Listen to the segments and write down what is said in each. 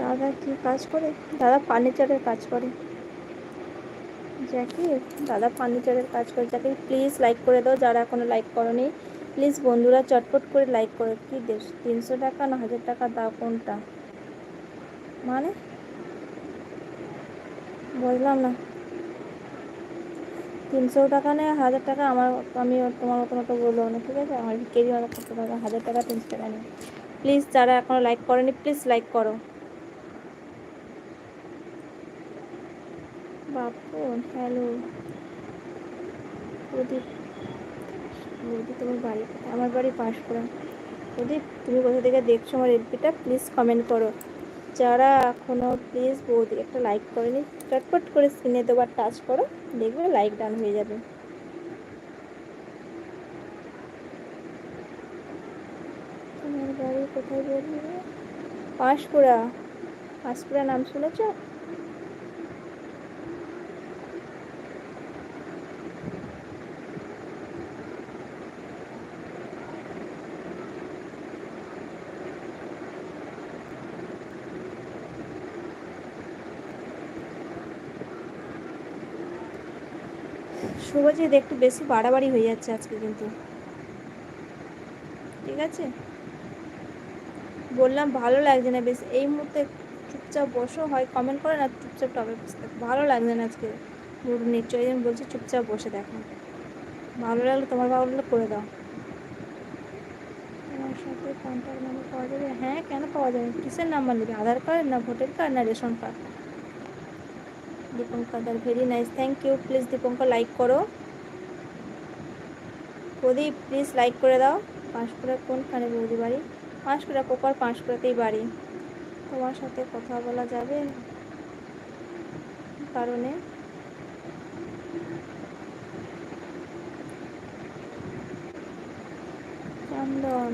দাদা কি কাজ করে? দাদা ফার্নিচারের কাজ করে। জ্যাকি, দাদা ফার্নিচারের কাজ করে। জ্যাকি প্লিজ লাইক করে দাও। যারা এখনও লাইক করনি প্লিজ বন্ধুরা চটপট করে লাইক করো। কি দেশ? তিনশো টাকা না হাজার টাকা দাও কোনটা? মানে? বুঝলাম না। তিনশো টাকা নেই হাজার টাকা? আমার, আমি তোমার মতো মতো বলব না, ঠিক আছে? আমার কেজি আমার কত টাকা হাজার টাকা, তিনশো টাকা নেই প্লিজ যারা এখনও লাইক করেনি প্লিজ লাইক করো। বাপন হ্যালো। প্রদীপ প্রদীপ, তোমার বাড়ি আমার বাড়ি পাঁশকুড়া। প্রদীপ, তুমি কোথা থেকে দেখছ আমার এলপিটা প্লিজ কমেন্ট করো। যারা এখনও প্লিজ বৌদি, একটা লাইক করেনি, চটপট করে স্ক্রিনে দেবার টাচ করো, দেখবে লাইক ডান হয়ে যাবে। তোমার বাড়ি কোথায় পাঁশকুড়া। পাঁশকুড়া নাম শুনেছো? শুভজিৎ একটু বেশি বাড়াবাড়ি হয়ে যাচ্ছে আজকে কিন্তু। ঠিক আছে? বললাম ভালো লাগছে না বেশ, এই মুহূর্তে চুপচাপ বসো, হয় কমেন্ট করে না, চুপচাপ টবে বসে থাকো। ভালো লাগছে না আজকে পুরো নিশ্চয়ই আমি বলছি চুপচাপ বসে দেখো। ভালো লাগলে, তোমার ভালো লাগলে, করে দাও। তোমার সাথে কন্ট্যাক্ট নাম্বার পাওয়া যাবে? হ্যাঁ কেন পাওয়া যাবে? কিসের নাম্বার নেবে? আধার কার্ড না ভোটার কার্ড না রেশন কার্ড দীপঙ্কর দার very nice thank you please Dipankar like করো। প্রদীপ প্লিজ লাইক করে দাও। পাঁশকুড়া কোনখানে বৌদি বাড়ি? পাঁশকুড়া পোপার পাঁশকুড়াতেই বাড়ি। তোমার সাথে কথা বলা যাবে কারণে চন্দন।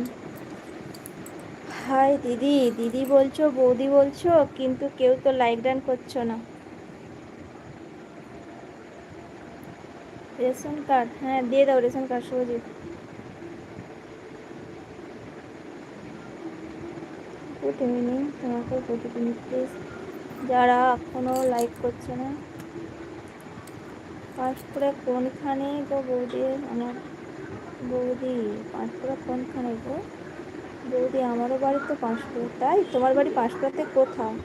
হাই দিদি দিদি বলছো, বৌদি বলছো, কিন্তু কেউ তো লাইক ডান করছ না। রেশন কার্ড হ্যাঁ দিয়ে দাও রেশন কার্ড সহজে গুড ইভিনিং তোমাকে গুড ইভিনিং প্লিজ যারা এখনও লাইক করছে না পাঁশকুড়া কোনখানে গো বৌদি? আমার বৌদি পাঁশকুড়া কোনখানে গো? বৌদি, আমারও বাড়ি তো পাঁশকুড়া তাই? তোমার বাড়ি পাঁশকুড়াতে কোথায়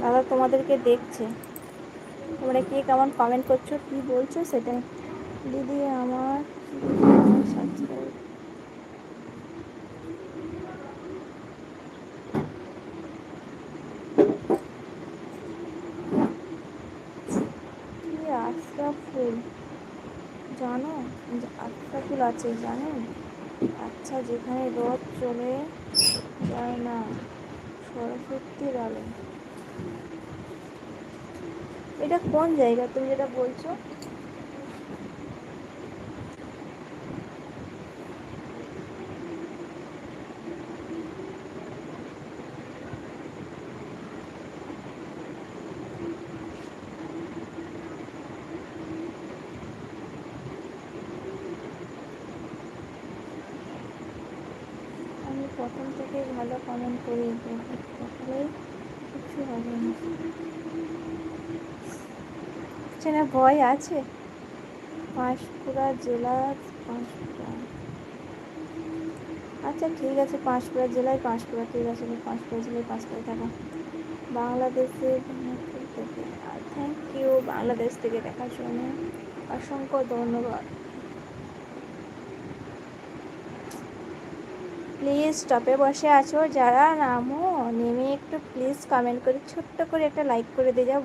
দাদা তোমাদেরকে দেখছে। তোমরা কে কেমন কমেন্ট করছ, কি বলছো সেটাই দিদি আমার সাবস্ক্রাইব কি আশরাফুল জানো? যে আশরাফুল আছে জানেন আচ্ছা যেখানে রথ চলে যায় না, সরস্বতীর আলো। এটা কোন জায়গা তুমি যেটা বলছো? প্রথম থেকে ভালো কমেন্ট করি কিছু হবে না। চেনা ভয় আছে? পাঁশকুড়া জেলার পাঁশকুড়া। আচ্ছা ঠিক আছে, পাঁশকুড়া জেলায় পাঁশকুড়া, ঠিক আছে পাঁশকুড়া জেলায় পাঁশকুড়া থাকা বাংলাদেশের থেকে থ্যাংক ইউ বাংলাদেশ থেকে দেখার জন্য অসংখ্য ধন্যবাদ। প্লিজ টপে বসে আছো, যারা নামো নেমে একটু প্লিজ কমেন্ট করে, ছোট্ট করে একটা লাইক করে দিয়ে যাও।